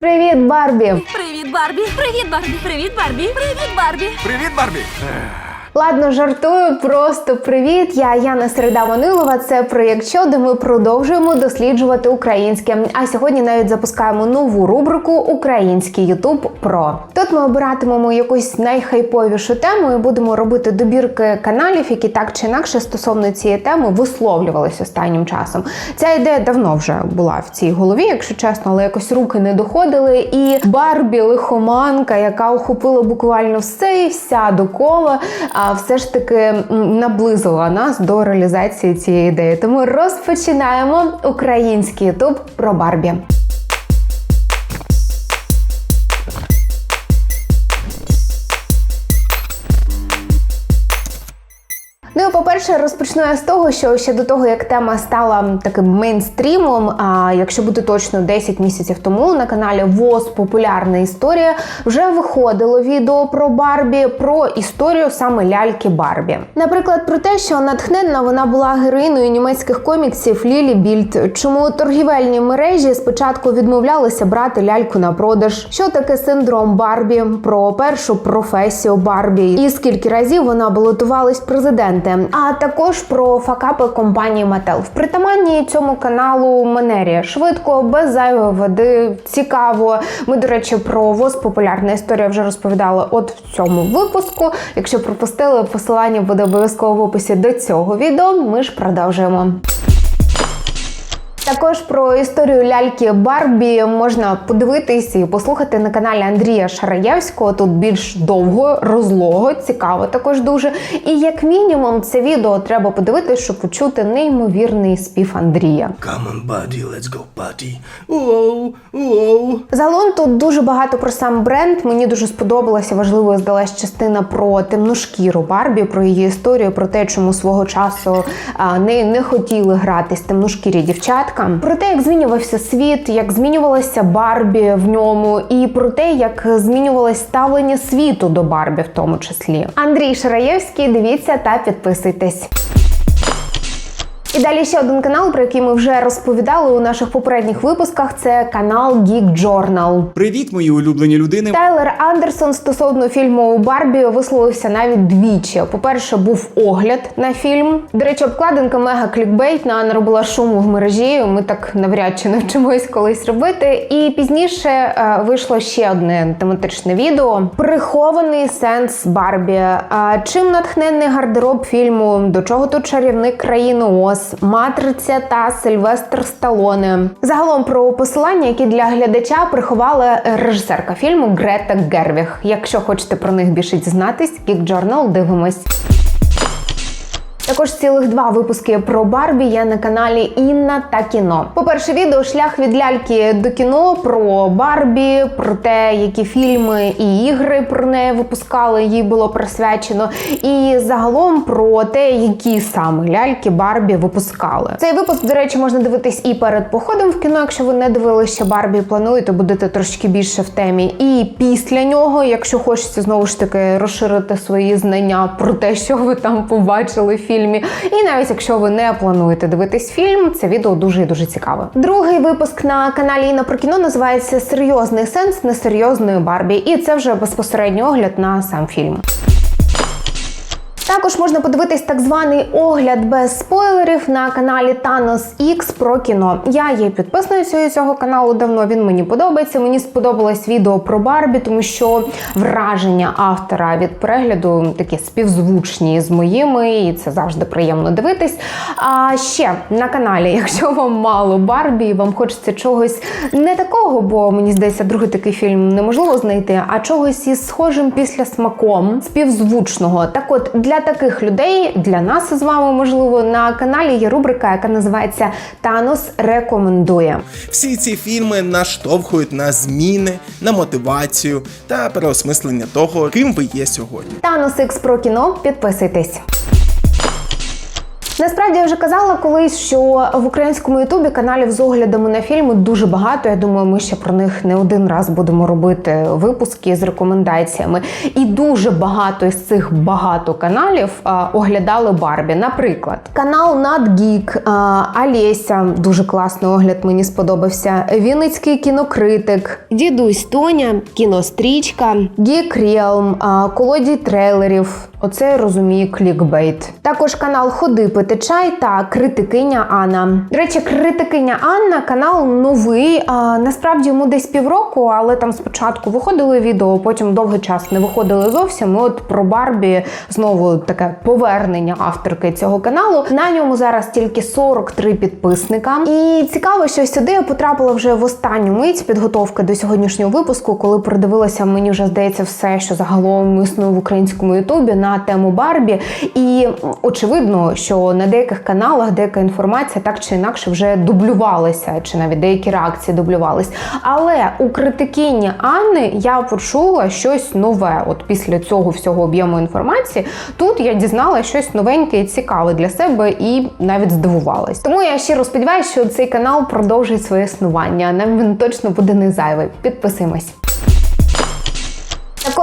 Привіт, Барбі! Привіт, Барбі! Привіт, Барбі! Привіт, Барбі! Привіт, Барбі! Привіт, Барбі! Ладно, жартую, просто привіт. Я Яна Середа Манилова. Це проєкт «Що», де ми продовжуємо досліджувати українське. А сьогодні навіть запускаємо нову рубрику Український Ютуб Про. Тут ми обиратимемо якусь найхайповішу тему і будемо робити добірки каналів, які так чи інакше стосовно цієї теми висловлювалися останнім часом. Ця ідея давно вже була в цій голові, якщо чесно, але якось руки не доходили. І Барбі лихоманка, яка охопила буквально все і вся докола, все ж таки наблизила нас до реалізації цієї ідеї. Тому розпочинаємо український ютуб про Барбі. Ну, по-перше, розпочну я з того, що ще до того, як тема стала таким мейнстрімом, а якщо бути точно 10 місяців тому на каналі ВОЗ Популярна історія вже виходило відео про Барбі, про історію саме ляльки Барбі. Наприклад, про те, що натхненна вона була героїною німецьких коміксів Лілі Більд, чому торгівельні мережі спочатку відмовлялися брати ляльку на продаж, що таке синдром Барбі, про першу професію Барбі, і скільки разів вона балотувалась в президенти, а також про факапи компанії Mattel. В притаманні цьому каналу Менерія швидко, без зайвої води, цікаво. Ми, до речі, про ВОЗ популярна історія вже розповідали от в цьому випуску. Якщо пропустили, посилання буде обов'язково в описі до цього відео. Ми ж продовжуємо. Також про історію ляльки Барбі можна подивитись і послухати на каналі Андрія Шараєвського. Тут більш довго, розлого, цікаво також дуже. І як мінімум, це відео треба подивитись, щоб почути неймовірний спів Андрія. Come on, buddy, let's go party. Уоу, уоу. Загалом тут дуже багато про сам бренд. Мені дуже сподобалася важливою здалась частина про темну шкіру Барбі, про її історію, про те, чому свого часу а, не, не хотіли гратись темношкірі дівчатка. Про те, як змінювався світ, як змінювалася Барбі в ньому, і про те, як змінювалось ставлення світу до Барбі, в тому числі. Андрій Шараєвський, дивіться та підписуйтесь. І далі ще один канал, про який ми вже розповідали у наших попередніх випусках. Це канал Geek Journal. Привіт, мої улюблені людини. Тайлер Андерсон стосовно фільму Барбі висловився навіть двічі. По-перше, був огляд на фільм. До речі, обкладинка мега клікбейтна наробила шуму в мережі. Ми так навряд чи навчимось колись робити. І пізніше е, вийшло ще одне тематичне відео: прихований сенс Барбі. А чим натхненний гардероб фільму? До чого тут чарівник країни Оз, Матриця та Сильвестр Сталоне. Загалом про посилання, які для глядача приховала режисерка фільму Грета Гервіг. Якщо хочете про них більше дізнатись, Geek Journal дивимось. Також цілих два випуски про Барбі є на каналі Інна та кіно. По-перше, відео шлях від ляльки до кіно про Барбі, про те, які фільми і ігри про неї випускали, їй було присвячено. І загалом про те, які саме ляльки Барбі випускали. Цей випуск, до речі, можна дивитись і перед походом в кіно, якщо ви не дивилися Барбі, плануєте, будете трошки більше в темі. І після нього, якщо хочеться знову ж таки розширити свої знання про те, що ви там побачили в фільмі. І навіть якщо ви не плануєте дивитись фільм, це відео дуже і дуже цікаве. Другий випуск на каналі Інна про кіно називається Серйозний сенс несерйозної Барбі, і це вже безпосередньо огляд на сам фільм. Також можна подивитись так званий огляд без спойлерів на каналі Thanos X про кіно. Я є підписницею цього каналу давно. Він мені подобається. Мені сподобалось відео про Барбі, тому що враження автора від перегляду такі співзвучні з моїми, і це завжди приємно дивитись. А ще на каналі, якщо вам мало Барбі, і вам хочеться чогось не такого, бо мені здається, другий такий фільм неможливо знайти, а чогось із схожим після смаком співзвучного. Так от для таких людей, для нас з вами, можливо, на каналі є рубрика, яка називається Танос рекомендує. Всі ці фільми наштовхують на зміни, на мотивацію та переосмислення того, ким ви є сьогодні. Танос Ікс про кіно. Підписуйтесь. Насправді я вже казала колись, що в українському ютубі каналів з оглядами на фільми дуже багато. Я думаю, ми ще про них не один раз будемо робити випуски з рекомендаціями. І дуже багато із цих багато каналів а, оглядали Барбі. Наприклад, канал Надгік, Алєся, дуже класний огляд, мені сподобався. Вінницький кінокритик, дідусь Тоня, кінострічка, Realm, а, колодій трейлерів. Оце я розумію клікбейт. Також канал Ходи пити чай та критикиня Анна. До речі, критикиня Анна канал новий. А, насправді йому десь півроку, але там спочатку виходили відео, потім довгий час не виходили зовсім. І от про Барбі знову таке повернення авторки цього каналу. На ньому зараз тільки 43 підписника. І цікаво, що сюди я потрапила вже в останню мить підготовки до сьогоднішнього випуску, коли передивилася, мені вже здається, все, що загалом існує в українському Ютубі на тему Барбі. І очевидно, що на деяких каналах деяка інформація так чи інакше вже дублювалася, чи навіть деякі реакції дублювались. Але у критикині Анни я почула щось нове. От після цього всього об'єму інформації, тут я дізналася щось новеньке і цікаве для себе і навіть здивувалась. Тому я щиро сподіваюся, що цей канал продовжить своє існування. Нам він точно буде не зайвий. Підписуємось.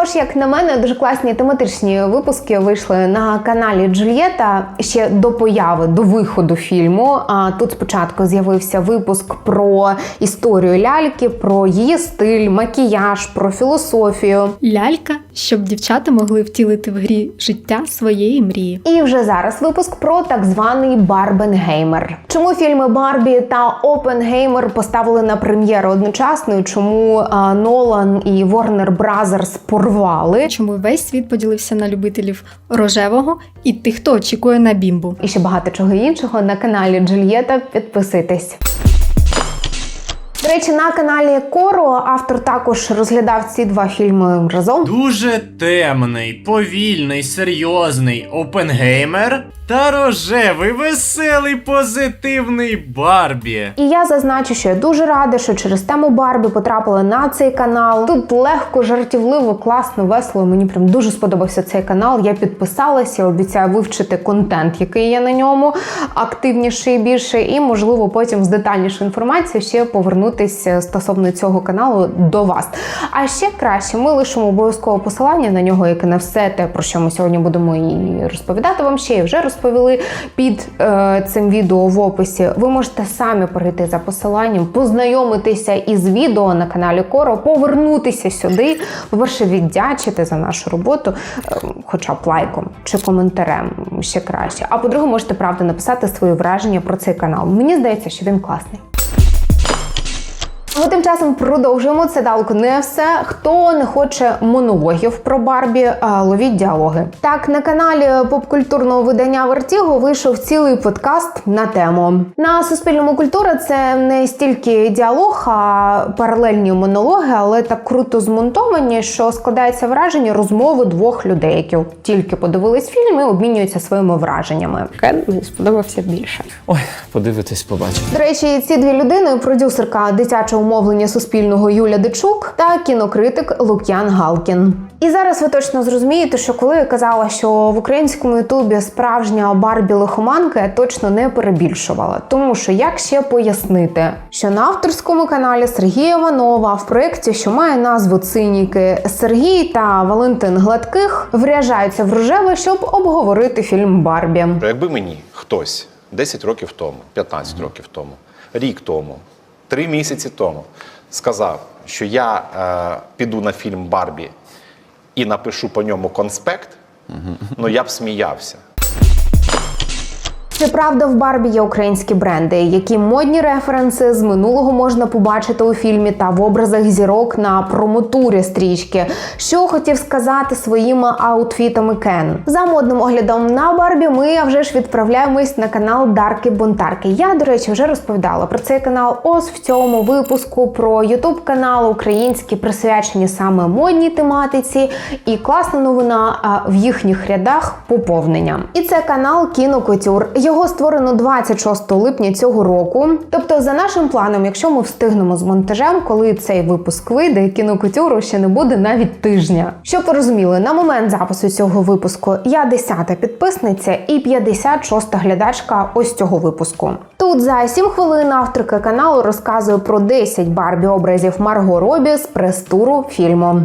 Також, як на мене, дуже класні тематичні випуски вийшли на каналі Джульєта ще до появи, до виходу фільму. А тут спочатку з'явився випуск про історію ляльки, про її стиль, макіяж, про філософію. Лялька, щоб дівчата могли втілити в грі життя своєї мрії. І вже зараз випуск про так званий Барбенгеймер. Чому фільми Барбі та Опенгеймер поставили на прем'єру одночасно? і Чому а, Нолан і Warner Brothers порвали? Чому весь світ поділився на любителів рожевого і тих, хто очікує на бімбу? і ще багато чого іншого на каналі Джульєта. Підписуйтесь. До речі, на каналі Коро автор також розглядав ці два фільми разом. Дуже темний, повільний, серйозний Опенгеймер та рожевий, веселий, позитивний Барбі. І я зазначу, що я дуже рада, що через тему Барбі потрапила на цей канал. Тут легко, жартівливо, класно, весело. Мені прям дуже сподобався цей канал. Я підписалася, обіцяю вивчити контент, який є на ньому, активніше і більше, і можливо потім з детальнішою інформацією ще повернутися стосовно цього каналу до вас. А ще краще, ми лишимо обов'язково посилання на нього, яке на все те, про що ми сьогодні будемо і розповідати вам ще і вже розповіли під е, цим відео в описі. Ви можете самі перейти за посиланням, познайомитися із відео на каналі Коро, повернутися сюди, по-перше, віддячити за нашу роботу, е, хоча б лайком чи коментарем ще краще. А по-друге, можете правда написати свої враження про цей канал. Мені здається, що він класний. Ми тим часом продовжуємо це далеко не все. Хто не хоче монологів про Барбі, а, ловіть діалоги. Так, на каналі попкультурного видання Вертіго вийшов цілий подкаст на тему. На Суспільному культура це не стільки діалог, а паралельні монологи, але так круто змонтовані, що складається враження розмови двох людей, які тільки подивились фільм і обмінюються своїми враженнями. Кен мені сподобався більше. Ой, подивитись, побачити. До речі, ці дві людини продюсерка дитячого мовлення суспільного Юля Дичук та кінокритик Лук'ян Галкін. І зараз ви точно зрозумієте, що коли я казала, що в українському ютубі справжня Барбі лихоманка, я точно не перебільшувала. Тому що як ще пояснити, що на авторському каналі Сергія Іванова в проєкті, що має назву Циніки, Сергій та Валентин Гладких вряжаються в рожеве, щоб обговорити фільм Барбі. Якби мені хтось 10 років тому, 15 років тому, рік тому, 3 місяці тому сказав, що я е, піду на фільм Барбі і напишу по ньому конспект, ну я б сміявся. Чи правда в Барбі є українські бренди, які модні референси з минулого можна побачити у фільмі та в образах зірок на промотурі стрічки? Що хотів сказати своїми аутфітами Кен? За модним оглядом на Барбі ми вже ж відправляємось на канал Дарки Бонтарки. Я, до речі, вже розповідала про цей канал ось в цьому випуску про Ютуб канал українські присвячені саме модній тематиці. І класна новина в їхніх рядах поповнення. І це канал Кінокотюр. Його створено 26 липня цього року. Тобто, за нашим планом, якщо ми встигнемо з монтажем, коли цей випуск вийде, кінокутюру ще не буде навіть тижня. Щоб ви розуміли, на момент запису цього випуску я 10-та підписниця і 56-та глядачка ось цього випуску. Тут за 7 хвилин авторка каналу розказує про 10 Барбі образів Марго Робі з прес-туру фільму.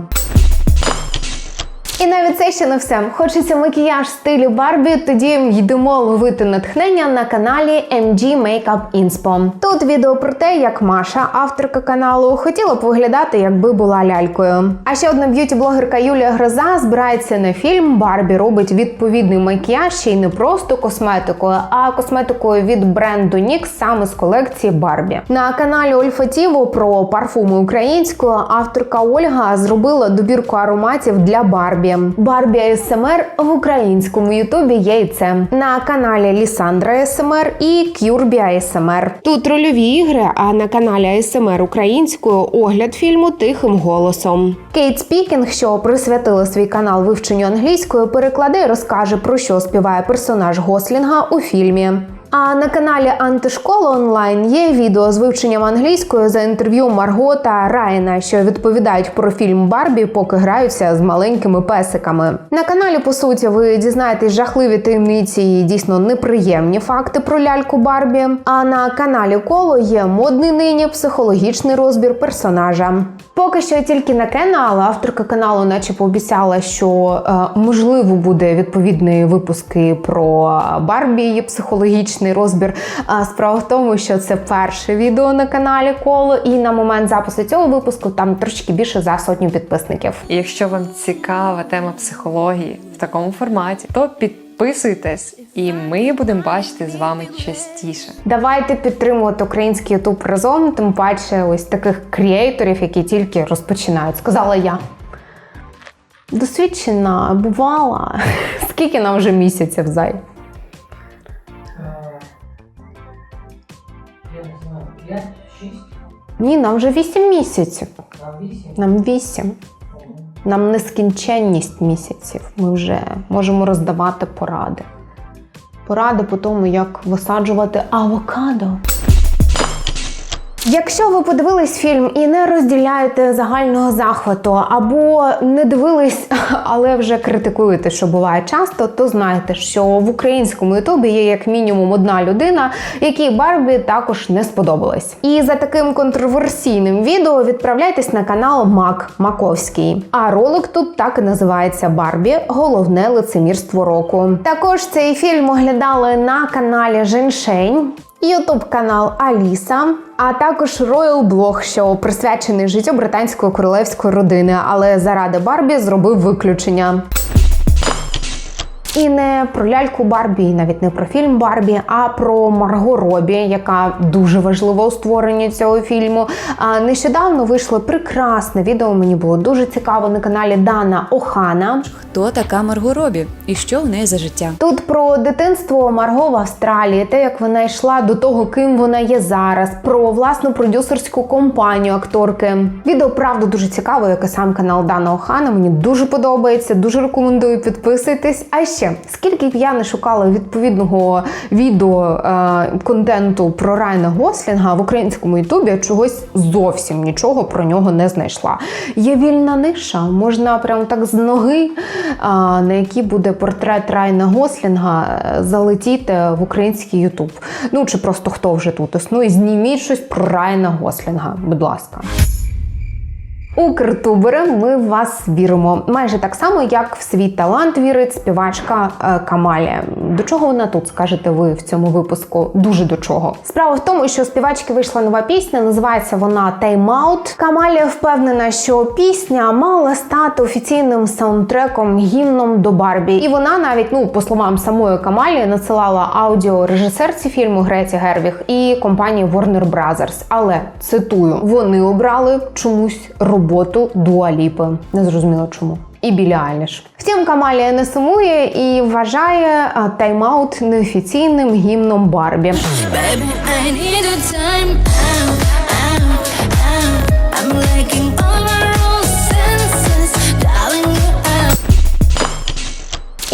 І навіть це ще не все. Хочеться макіяж в стилі Барбі. Тоді йдемо ловити натхнення на каналі MG Makeup Inspo. Тут відео про те, як Маша, авторка каналу, хотіла б виглядати, якби була лялькою. А ще одна б'юті-блогерка Юлія Гроза збирається на фільм. Барбі робить відповідний макіяж ще й не просто косметикою, а косметикою від бренду NYX саме з колекції Барбі. На каналі Ольфатіво про парфуми українською авторка Ольга зробила добірку ароматів для Барбі. Барбі АСМР в українському Ютубі є і це на каналі Лісандра АСМР і Кюрбі АСМР. Тут рольові ігри, а на каналі АСМР українською огляд фільму тихим голосом. Кейт Спікінг, що присвятила свій канал вивченню англійської, перекладе і розкаже про що співає персонаж Гослінга у фільмі. А на каналі Антишкола онлайн є відео з вивченням англійської за інтерв'ю Марго та Райана, що відповідають про фільм Барбі, поки граються з маленькими песиками. На каналі, по суті, ви дізнаєтесь жахливі таємниці і дійсно неприємні факти про ляльку Барбі. А на каналі Коло є модний нині психологічний розбір персонажа. Поки що тільки на Кена, але авторка каналу, наче пообіцяла, що е, можливо буде відповідний випуски про Барбі, її психологічний розбір. Справа в тому, що це перше відео на каналі Коло, і на момент запису цього випуску там трошки більше за сотню підписників. І якщо вам цікава тема психології в такому форматі, то підписуйтесь, і ми будемо бачити з вами частіше. Давайте підтримувати український ютуб разом, тим паче ось таких креаторів, які тільки розпочинають. Сказала я. Досвідчена, бувала. Скільки нам вже місяців зай? Ні, нам вже 8 місяців. Нам 8. Нам нескінченність місяців. Ми вже можемо роздавати поради. Поради по тому, як висаджувати авокадо. Якщо ви подивились фільм і не розділяєте загального захвату, або не дивились, але вже критикуєте, що буває часто, то знайте, що в українському ютубі є як мінімум одна людина, якій Барбі також не сподобалось. І за таким контроверсійним відео відправляйтесь на канал Мак Маковський. А ролик тут так і називається Барбі головне лицемірство року. Також цей фільм оглядали на каналі Женшень. Ютуб канал Аліса, а також Royal Blog, що присвячений життю британської королевської родини, але заради Барбі зробив виключення. І не про ляльку Барбі, і навіть не про фільм Барбі, а про Марго Робі, яка дуже важлива у створенні цього фільму. А нещодавно вийшло прекрасне відео. Мені було дуже цікаво на каналі Дана Охана. Хто така Марго Робі і що в неї за життя? Тут про дитинство Марго в Австралії, те, як вона йшла до того, ким вона є зараз, про власну продюсерську компанію акторки. Відео правда дуже цікаво, як і сам канал Дана Охана. Мені дуже подобається, дуже рекомендую підписуйтесь. А ще скільки б я не шукала відповідного відео е, контенту про Райана Гослінга в українському Ютубі, чогось зовсім нічого про нього не знайшла. Є вільна ниша, можна прям так з ноги, а, на якій буде портрет Райана Гослінга, е, залетіти в український Ютуб. Ну чи просто хто вже тут існує, зніміть щось про Райана Гослінга, будь ласка. Укртубери, ми в вас віримо майже так само, як в свій талант вірить співачка е, Камалія. До чого вона тут скажете ви в цьому випуску? Дуже до чого. Справа в тому, що у співачки вийшла нова пісня, називається вона Time Out. Камалія впевнена, що пісня мала стати офіційним саундтреком гімном до Барбі. І вона навіть, ну по словам самої Камалії, надсилала аудіо режисерці фільму Греті Гервіг і компанії Warner Brothers. Але цитую, вони обрали чомусь роботу Дуаліпи. Не зрозуміло чому. І Білі Айліш. Втім, Камалія не сумує і вважає тайм-аут неофіційним гімном Барбі. Baby, I need a time out,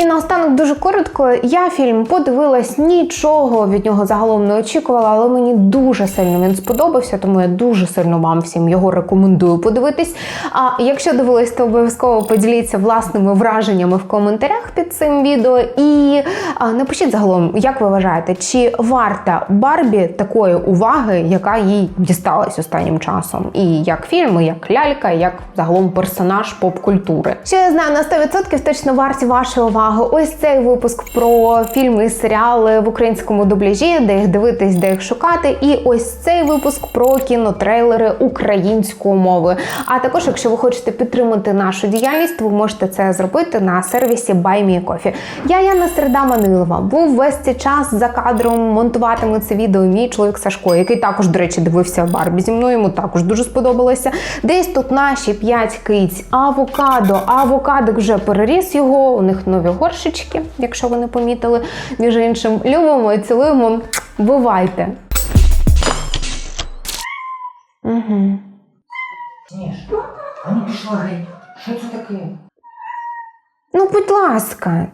наостанок дуже коротко. Я фільм подивилась, нічого від нього загалом не очікувала, але мені дуже сильно він сподобався, тому я дуже сильно вам всім його рекомендую подивитись. А якщо дивились, то обов'язково поділіться власними враженнями в коментарях під цим відео. І а, напишіть загалом, як ви вважаєте, чи варта Барбі такої уваги, яка їй дісталась останнім часом, і як фільм, і як лялька, і як загалом персонаж поп-культури. Що я знаю на 100% точно варті вашої уваги. Ось цей випуск про фільми і серіали в українському дубляжі, де їх дивитись, де їх шукати. І ось цей випуск про кінотрейлери українською мовою. А також, якщо ви хочете підтримати нашу діяльність, ви можете це зробити на сервісі BuyMeCoffee. Я Яна Середа Манилова. Був весь цей час за кадром монтуватиме це відео мій чоловік Сашко, який також, до речі, дивився в Барбі зі мною. Йому також дуже сподобалося. Десь тут наші п'ять киць. Авокадо. Авокадик вже переріс його. У них нові горшечки, якщо ви не помітили. Між іншим, любимо і цілуємо. Бувайте. Угу. Ну, будь ласка,